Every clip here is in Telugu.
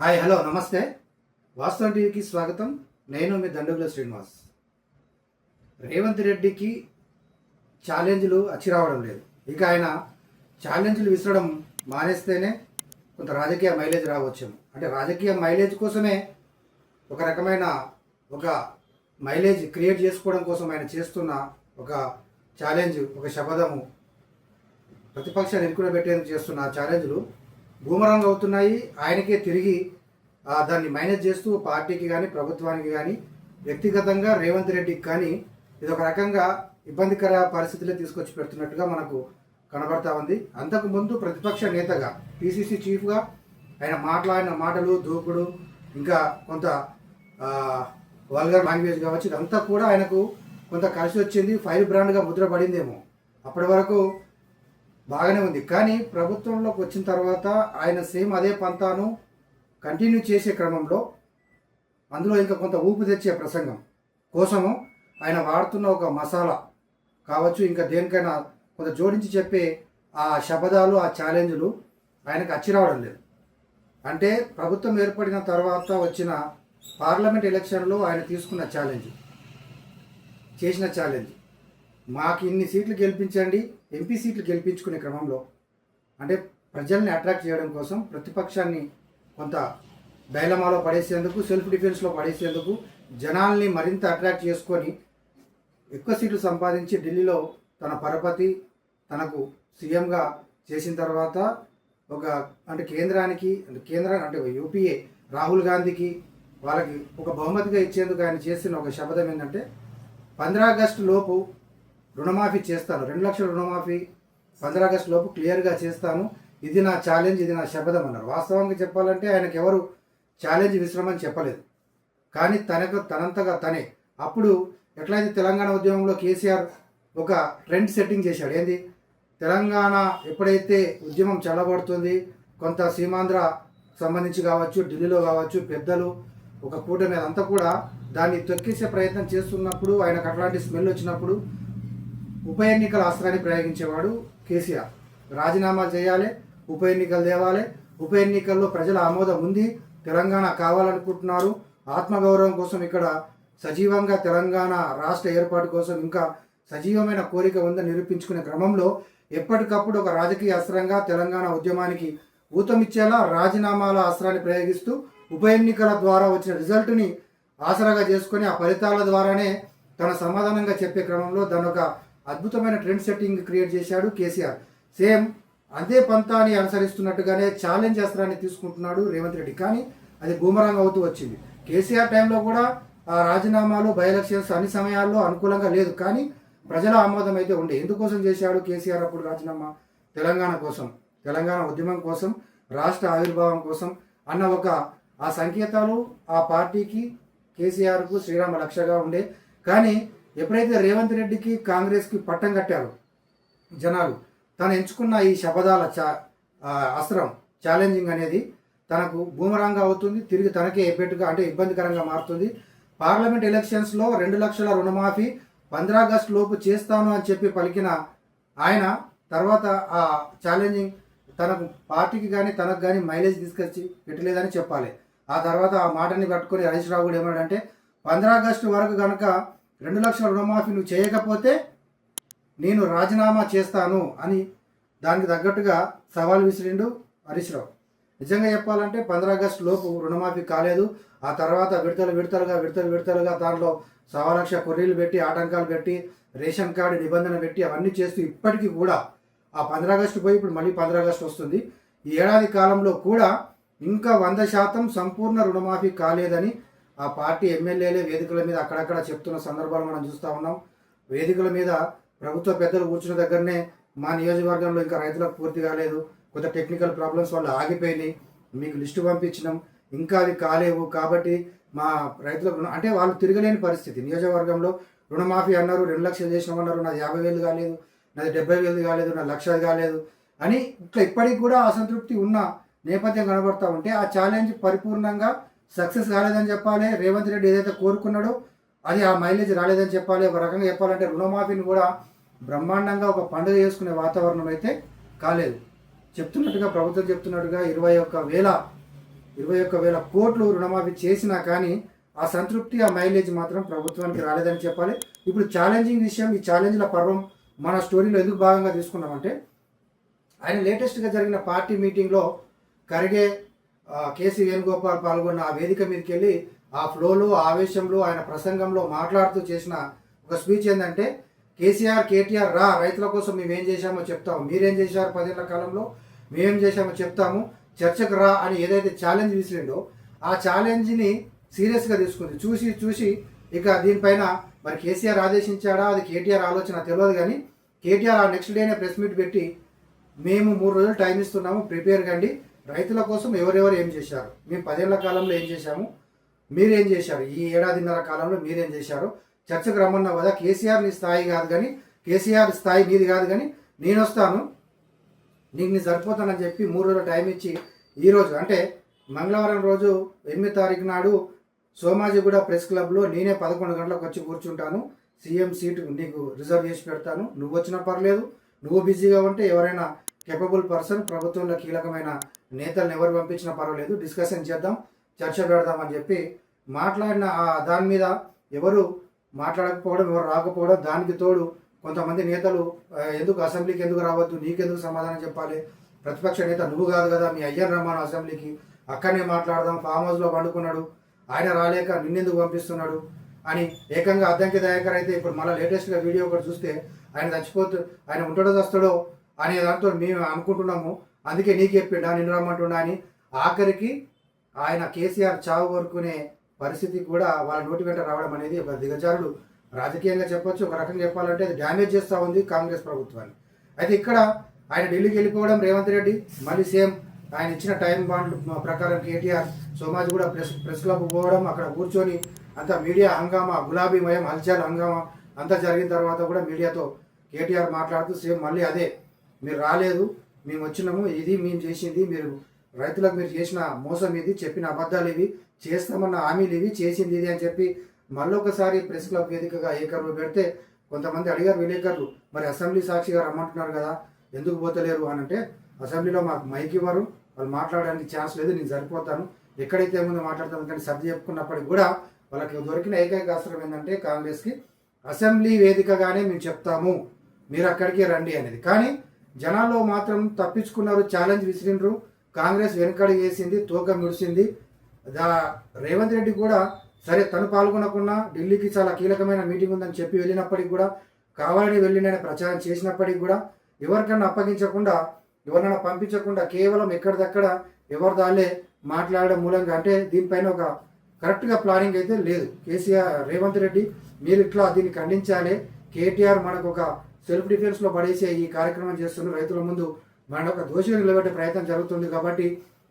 హాయ్ హలో నమస్తే. వాస్తవ టీవీకి స్వాగతం. నేను మీ దండగుల శ్రీనివాస్. రేవంత్ రెడ్డికి ఛాలెంజ్లు అచ్చి రావడం లేదు. ఇక ఆయన ఛాలెంజ్లు విసరడం మానేస్తేనే కొంత రాజకీయ మైలేజ్ రావచ్చు అంటే రాజకీయ మైలేజ్ కోసమే ఒక రకమైన ఒక మైలేజ్ క్రియేట్ చేసుకోవడం కోసం ఆయన చేస్తున్న ఒక ఛాలెంజ్ ఒక శపథము ప్రతిపక్షాన్ని ఇరుకున పెట్టేందుకు చేస్తున్న ఛాలెంజ్లు బూమరాంగ్ అవుతున్నాయి. ఆయనకే తిరిగి దాన్ని మేనేజ్ చేస్తూ పార్టీకి కానీ ప్రభుత్వానికి కానీ వ్యక్తిగతంగా రేవంత్ రెడ్డికి కానీ ఇది ఒక రకంగా ఇబ్బందికర పరిస్థితులే తీసుకొచ్చి పెడుతున్నట్టుగా మనకు కనబడతా ఉంది. అంతకు ముందు ప్రతిపక్ష నేతగా పిసిసి చీఫ్గా ఆయన మాట్లాడిన మాటలు దూకుడు ఇంకా కొంత వల్గర్ లాంగ్వేజ్ కావచ్చు ఇదంతా కూడా ఆయనకు కొంత కలిసి వచ్చింది ఫైర్ బ్రాండ్గా ముద్రపడిందేమో. అప్పటి వరకు బాగానే ఉంది. కానీ ప్రభుత్వంలోకి వచ్చిన తర్వాత ఆయన సేమ్ అదే పంతాను కంటిన్యూ చేసే క్రమంలో అందులో ఇంకా కొంత ఊపు తెచ్చే ప్రసంగం కోసము ఆయన వాడుతున్న ఒక మసాలా కావచ్చు ఇంకా దేనికైనా కొంత జోడించి చెప్పే ఆ శబదాలు ఆ ఛాలెంజ్లు ఆయనకు అచ్చి రావడం లేదు. అంటే ప్రభుత్వం ఏర్పడిన తర్వాత వచ్చిన పార్లమెంట్ ఎలక్షన్లో ఆయన తీసుకున్న ఛాలెంజ్ చేసిన ఛాలెంజ్. మాకు ఇన్ని సీట్లు గెలిపించండి ఎంపీ సీట్లు గెలిపించుకునే క్రమంలో అంటే ప్రజల్ని అట్రాక్ట్ చేయడం కోసం ప్రతిపక్షాన్ని కొంత డైలమాలో పడేసేందుకు సెల్ఫ్ డిఫెన్స్లో పడేసేందుకు జనాల్ని మరింత అట్రాక్ట్ చేసుకొని ఎక్కువ సీట్లు సంపాదించి ఢిల్లీలో తన పరపతి తనకు సీఎంగా చేసిన తర్వాత ఒక అంటే కేంద్రానికి అంటే కేంద్ర అంటే యూపీఏ రాహుల్ గాంధీకి వాళ్ళకి ఒక బహుమతిగా ఇచ్చేందుకు ఆయన చేసిన ఒక శపథం ఏంటంటే పంద్రా ఆగస్టు లోపు రుణమాఫీ చేస్తాను. రెండు లక్షల రుణమాఫీ పంద్రా ఆగస్టు లోపు క్లియర్గా చేస్తాను. ఇది నా ఛాలెంజ్ ఇది నా శపథం అన్నారు. వాస్తవంగా చెప్పాలంటే ఆయనకు ఎవరు ఛాలెంజ్ విశ్రమని చెప్పలేదు. కానీ తనకు తనంతగా తనే. అప్పుడు ఎట్లయితే తెలంగాణ ఉద్యమంలో కేసీఆర్ ఒక ట్రెండ్ సెట్టింగ్ చేశాడు. ఏంది? తెలంగాణ ఎప్పుడైతే ఉద్యమం చల్లబడుతుంది కొంత సీమాంధ్ర సంబంధించి కావచ్చు ఢిల్లీలో కావచ్చు పెద్దలు ఒక కూటమి అదంతా కూడా దాన్ని తొక్కేసే ప్రయత్నం చేస్తున్నప్పుడు ఆయనకు అట్లాంటి స్మెల్ వచ్చినప్పుడు ఉప ఎన్నికల అస్త్రాన్ని ప్రయోగించేవాడు కేసీఆర్. రాజీనామా చేయాలి ఉప ఎన్నికలు తేవాలి ఉప ఎన్నికల్లో ప్రజల ఆమోదం ఉంది తెలంగాణ కావాలనుకుంటున్నారు ఆత్మగౌరవం కోసం ఇక్కడ సజీవంగా తెలంగాణ రాష్ట్ర ఏర్పాటు కోసం ఇంకా సజీవమైన కోరిక ఉందని నిరూపించుకునే క్రమంలో ఎప్పటికప్పుడు ఒక రాజకీయ అస్త్రంగా తెలంగాణ ఉద్యమానికి ఊతమిచ్చేలా రాజీనామాల అస్త్రాన్ని ప్రయోగిస్తూ ఉప ఎన్నికల ద్వారా వచ్చిన రిజల్ట్ని ఆసరాగా చేసుకొని ఆ ఫలితాల ద్వారానే తన సమాధానంగా చెప్పే క్రమంలో దాని ఒక అద్భుతమైన ట్రెండ్ సెట్టింగ్ క్రియేట్ చేశాడు కేసీఆర్. సేమ్ అదే పంతాన్ని అనుసరిస్తున్నట్టుగానే ఛాలెంజ్ అస్త్రాన్ని తీసుకుంటున్నాడు రేవంత్ రెడ్డి. కానీ అది బూమరాంగ్ అవుతూ వచ్చింది. కేసీఆర్ టైంలో కూడా ఆ రాజీనామాలు బై ఎలక్షన్స్ అన్ని సమయాల్లో అనుకూలంగా లేదు. కానీ ప్రజల ఆమోదం అయితే ఉండే. ఎందుకోసం చేశాడు కేసీఆర్ అప్పుడు రాజీనామా? తెలంగాణ కోసం తెలంగాణ ఉద్యమం కోసం రాష్ట్ర ఆవిర్భావం కోసం అన్న ఒక ఆ సంకేతాలు ఆ పార్టీకి కేసీఆర్కు శ్రీరామ లక్ష్యగా ఉండే. కానీ ఎప్పుడైతే రేవంత్ రెడ్డికి కాంగ్రెస్కి పట్టం కట్టారు జనాలు తను ఎంచుకున్న ఈ శపథాల చా అస్త్రం ఛాలెంజింగ్ అనేది తనకు బూమరాంగా అవుతుంది తిరిగి తనకే ఎబ్బెట్టుగా అంటే ఇబ్బందికరంగా మారుతుంది. పార్లమెంట్ ఎలక్షన్స్లో రెండు లక్షల రుణమాఫీ పంద్రాగస్టు లోపు చేస్తాను అని చెప్పి పలికిన ఆయన తర్వాత ఆ ఛాలెంజింగ్ తనకు పార్టీకి కానీ తనకు కానీ మైలేజ్ తీసుకొచ్చి పెట్టలేదని చెప్పాలి. ఆ తర్వాత ఆ మాటని పట్టుకొని హరీష్ రావు కూడా ఏమన్నాడంటే పంద్రా ఆగస్టు వరకు కనుక రెండు లక్షల రుణమాఫీ నువ్వు చేయకపోతే నేను రాజీనామా చేస్తాను అని దానికి తగ్గట్టుగా సవాల్ విసిరిండు హరీష్ రావు. నిజంగా చెప్పాలంటే పంద్రా ఆగస్టు లోపు రుణమాఫీ కాలేదు. ఆ తర్వాత విడతలు విడతలుగా విడతలు విడతలుగా దానిలో సవా లక్ష కొర్రీలు పెట్టి ఆటంకాలు పెట్టి రేషన్ కార్డు నిబంధన పెట్టి అవన్నీ చేస్తూ ఇప్పటికీ కూడా ఆ పంద్రా ఆగస్టు పోయి ఇప్పుడు మళ్ళీ పంద్రా ఆగస్టు వస్తుంది. ఈ ఏడాది కాలంలో కూడా ఇంకా వంద శాతం సంపూర్ణ రుణమాఫీ కాలేదని ఆ పార్టీ ఎమ్మెల్యేలే వేదికల మీద అక్కడక్కడ చెప్తున్న సందర్భాలు మనం చూస్తూ ఉన్నాం. వేదికల మీద ప్రభుత్వ పెద్దలు కూర్చున్న దగ్గరనే మా నియోజకవర్గంలో ఇంకా రైతులకు పూర్తి కాలేదు. కొంత టెక్నికల్ ప్రాబ్లమ్స్ వల్ల ఆగిపోయినాయి. మీకు లిస్టు పంపించినాం. ఇంకా అవి కాలేవు కాబట్టి మా రైతులకు అంటే వాళ్ళు తిరగలేని పరిస్థితి. నియోజకవర్గంలో రుణమాఫీ అన్నారు రెండు లక్షలు చేసినామన్నారు నాది యాభై వేలు కాలేదు నాది డెబ్బై వేలు కాలేదు నా లక్ష కాలేదు అని ఇట్లా ఇప్పటికి కూడా అసంతృప్తి ఉన్న నేపథ్యం కనబడతా ఉంటే ఆ ఛాలెంజ్ పరిపూర్ణంగా సక్సెస్ రాలేదని చెప్పాలి రేవంత్ రెడ్డి ఏదైతే కోరుకున్నాడో అది ఆ మైలేజ్ రాలేదని చెప్పాలి. ఒక రకంగా చెప్పాలంటే రుణమాఫీని కూడా బ్రహ్మాండంగా ఒక పండుగ చేసుకునే వాతావరణం అయితే కాలేదు. చెప్తున్నట్టుగా ప్రభుత్వం చెప్తున్నట్టుగా ఇరవై ఒక్క వేల ఇరవై ఒక్క వేల కోట్లు రుణమాఫీ చేసినా కానీ ఆ సంతృప్తి ఆ మైలేజ్ మాత్రం ప్రభుత్వానికి రాలేదని చెప్పాలి. ఇప్పుడు ఛాలెంజింగ్ విషయం ఈ ఛాలెంజ్ల పర్వం మన స్టోరీలో ఎందుకు భాగంగా తీసుకున్నామంటే ఆయన లేటెస్ట్గా జరిగిన పార్టీ మీటింగ్లో కరిగే కేసీ వేణుగోపాల్ పాల్గొన్న ఆ వేదిక మీదకి వెళ్ళి ఆ ఫ్లోలో ఆవేశంలో ఆయన ప్రసంగంలో మాట్లాడుతూ చేసిన ఒక స్పీచ్ ఏంటంటే కేసీఆర్ కేటీఆర్ రా రైతుల కోసం మేము ఏం చేశామో చెప్తాము. మీరేం చేశారు పదేళ్ళ కాలంలో? మేమేం చేశామో చెప్తాము. చర్చకు రా అని ఏదైతే ఛాలెంజ్ విసిరిండో ఆ ఛాలెంజ్ని సీరియస్గా తీసుకుంది. చూసి చూసి ఇక దీనిపైన మరి కేసీఆర్ ఆదేశించాడా? అది కేటీఆర్ ఆలోచన తెలియదు కానీ కేటీఆర్ ఆ నెక్స్ట్ డేనే ప్రెస్ మీట్ పెట్టి మేము మూడు రోజులు టైం ఇస్తున్నాము ప్రిపేర్ కండి. రైతుల కోసం ఎవరెవరు ఏం చేశారు? మేము పదేళ్ళ కాలంలో ఏం చేశాము? మీరేం చేశారు? ఈ ఏడాదిన్నర కాలంలో మీరేం చేశారు? చర్చకు రమ్మన్నావు కదా కేసీఆర్ నీ స్థాయి కాదు కానీ కేసీఆర్ స్థాయి నీది కాదు కానీ నేను వస్తాను నీకు నీ సరిపోతానని చెప్పి మూడు రోజులు టైం ఇచ్చి ఈరోజు అంటే మంగళవారం రోజు ఎనిమిది తారీఖు నాడు సోమాజిగూడ ప్రెస్ క్లబ్లో నేనే పదకొండు గంటలకు వచ్చి కూర్చుంటాను. సీఎం సీటు నీకు రిజర్వ్ చేసి పెడతాను. నువ్వు వచ్చినా పర్లేదు. నువ్వు బిజీగా ఉంటే ఎవరైనా కెపబుల్ పర్సన్ ప్రభుత్వంలో కీలకమైన నేతలను ఎవరు పంపించినా పర్వాలేదు డిస్కషన్ చేద్దాం చర్చ పెడదామని చెప్పి మాట్లాడిన ఆ దాని మీద ఎవరు మాట్లాడకపోవడం ఎవరు రాకపోవడం దానికి తోడు కొంతమంది నేతలు ఎందుకు అసెంబ్లీకి ఎందుకు రావద్దు? నీకెందుకు సమాధానం చెప్పాలి? ప్రతిపక్ష నేత నువ్వు కాదు కదా మీ అయ్యన్ రమ్మాను అసెంబ్లీకి. అక్కడనే మాట్లాడదాం ఫామ్ హౌస్లో పండుకున్నాడు ఆయన రాలేక నిన్నెందుకు పంపిస్తున్నాడు? అని ఏకంగా అద్దంకి దయాకర్ అయితే ఇప్పుడు మళ్ళీ లేటెస్ట్గా వీడియో ఒకటి చూస్తే ఆయన చచ్చిపోతూ ఆయన ఉంటాడో చస్తాడో అనే దాంతో మేము అనుకుంటున్నాము. అందుకే నీకు చెప్పిండా నిన్ను రమ్మంటున్నా అని ఆఖరికి ఆయన కేసీఆర్ చావు కోరుకునే పరిస్థితి కూడా వాళ్ళ నోటి వెంట రావడం అనేది ఒక దిగజారుడు రాజకీయంగా చెప్పొచ్చు ఒక రకంగా చెప్పాలంటే అది డ్యామేజ్ చేస్తూ ఉంది కాంగ్రెస్ ప్రభుత్వాన్ని అయితే ఇక్కడ ఆయన ఢిల్లీకి వెళ్ళిపోవడం రేవంత్ రెడ్డి మళ్ళీ సేమ్ ఆయన ఇచ్చిన టైం బాండ్ ప్రకారం కేటీఆర్ సోమాజ్ కూడా ప్రెస్ ప్రెస్ క్లబ్ పోవడం అక్కడ కూర్చొని అంతా మీడియా హంగామా గులాబీమయం హల్చల్ హంగామా అంతా జరిగిన తర్వాత కూడా మీడియాతో కేటీఆర్ మాట్లాడుతూ సేమ్ మళ్ళీ అదే మీరు రాలేదు మేము వచ్చినాము ఇది మేము చేసింది మీరు రైతులకు మీరు చేసిన మోసం ఇది చెప్పిన అబద్ధాలు ఇవి చేస్తామన్న హామీలు ఇవి చేసింది ఇది అని చెప్పి మళ్ళొకసారి ప్రెస్ క్లబ్ వేదికగా ఏకరువు పెడితే కొంతమంది అడిగారు విలేకరులు మరి అసెంబ్లీ సాక్షిగా రమ్మంటున్నారు కదా ఎందుకు పోతలేరు? అని అంటే అసెంబ్లీలో మాకు మైక్ ఇవ్వరు వాళ్ళు మాట్లాడడానికి ఛాన్స్ లేదు నేను సరిపోతాను ఎక్కడైతే ముందు మాట్లాడతాను కానీ సర్ది చెప్పుకున్నప్పటికి కూడా వాళ్ళకి దొరికిన ఏకైక అస్త్రం ఏంటంటే కాంగ్రెస్కి అసెంబ్లీ వేదికగానే మేము చెప్తాము మీరు అక్కడికే రండి అనేది. కానీ జనాల్లో మాత్రం తప్పించుకున్నారు ఛాలెంజ్ విసిరిండ్రు. కాంగ్రెస్ వెనకడి వేసింది తూకం ముడిసింది దా రేవంత్ రెడ్డి కూడా సరే తను పాల్గొనకుండా ఢిల్లీకి చాలా కీలకమైన మీటింగ్ ఉందని చెప్పి వెళ్ళినప్పటికి కూడా కావాలని వెళ్ళినని ప్రచారం చేసినప్పటికి కూడా ఎవరికన్నా అప్పగించకుండా ఎవరినైనా పంపించకుండా కేవలం ఎక్కడిదక్కడ ఎవరి దాలే మాట్లాడడం మూలంగా అంటే దీనిపైన ఒక కరెక్ట్గా ప్లానింగ్ అయితే లేదు. కేసీఆర్ రేవంత్ రెడ్డి మీరు ఇట్లా దీన్ని ఖండించాలి. కేటీఆర్ మనకు ఒక సెల్ఫ్ డిఫెన్స్లో పడేసే ఈ కార్యక్రమం చేస్తున్న రైతుల ముందు మన ఒక దోషిగా నిలబెట్టే ప్రయత్నం జరుగుతుంది కాబట్టి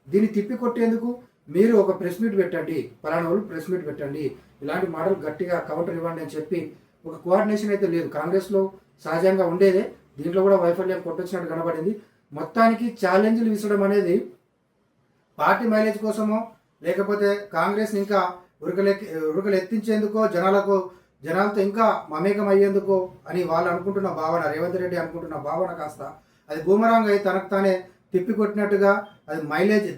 దీన్ని తిప్పికొట్టేందుకు మీరు ఒక ప్రెస్ మీట్ పెట్టండి. పలానా వాళ్ళు ప్రెస్ మీట్ పెట్టండి. ఇలాంటి మాటలు గట్టిగా కౌంటర్ ఇవ్వండి అని చెప్పి ఒక కోఆర్డినేషన్ అయితే లేదు. కాంగ్రెస్లో సహజంగా ఉండేదే. దీంట్లో కూడా వైఫల్యం కొట్టొచ్చినట్టు కనబడింది. మొత్తానికి ఛాలెంజ్లు విసడం అనేది పార్టీ మైలేజ్ కోసమో లేకపోతే కాంగ్రెస్ ఇంకా ఉరకలె ఉరకలు ఎత్తించేందుకో జనాలకు జనాలతో ఇంకా మమేకం అయ్యేందుకో అని వాళ్ళు అనుకుంటున్న భావన రేవంత్ రెడ్డి అనుకుంటున్న భావన కాస్త అది బూమరాంగ్ అయి తనకు తానే తిప్పి కొట్టినట్టుగా అది మైలేజ్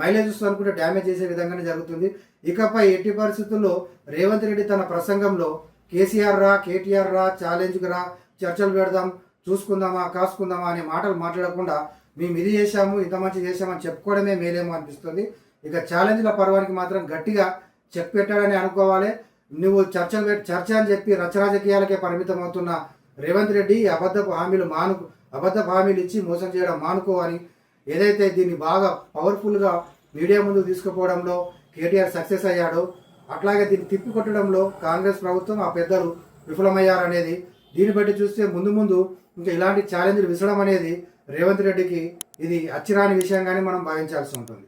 మైలేజ్ వస్తుంది అనుకుంటే డ్యామేజ్ చేసే విధంగానే జరుగుతుంది. ఇకపై ఎట్టి పరిస్థితుల్లో రేవంత్ రెడ్డి తన ప్రసంగంలో కేసీఆర్ రా కేటీఆర్ రా ఛాలెంజ్కి రా చర్చలు పెడదాం చూసుకుందామా కాసుకుందామా అనే మాటలు మాట్లాడకుండా మేము ఇది చేశాము ఇంత మంచి చేశామని చెప్పుకోవడమే మేలేమో అనిపిస్తుంది. ఇక ఛాలెంజ్ల పర్వానికి మాత్రం గట్టిగా చెక్ పెట్టాడని అనుకోవాలి. నువ్వు చర్చ చర్చ అని చెప్పి రచరాజకీయాలకే పరిమితం అవుతున్న రేవంత్ రెడ్డి అబద్ధపు హామీలు మాను అబద్ధపు హామీలు ఇచ్చి మోసం చేయడం మానుకో అని ఏదైతే దీన్ని బాగా పవర్ఫుల్గా మీడియా ముందు తీసుకుపోవడంలో కేటీఆర్ సక్సెస్ అయ్యాడో అట్లాగే దీన్ని తిప్పికొట్టడంలో కాంగ్రెస్ ప్రభుత్వం ఆ పెద్దలు విఫలమయ్యారనేది దీన్ని బట్టి చూస్తే ముందు ముందు ఇంకా ఇలాంటి ఛాలెంజ్లు విసడం అనేది రేవంత్ రెడ్డికి ఇది అచ్చిరాని విషయంగానే మనం భావించాల్సి ఉంటుంది.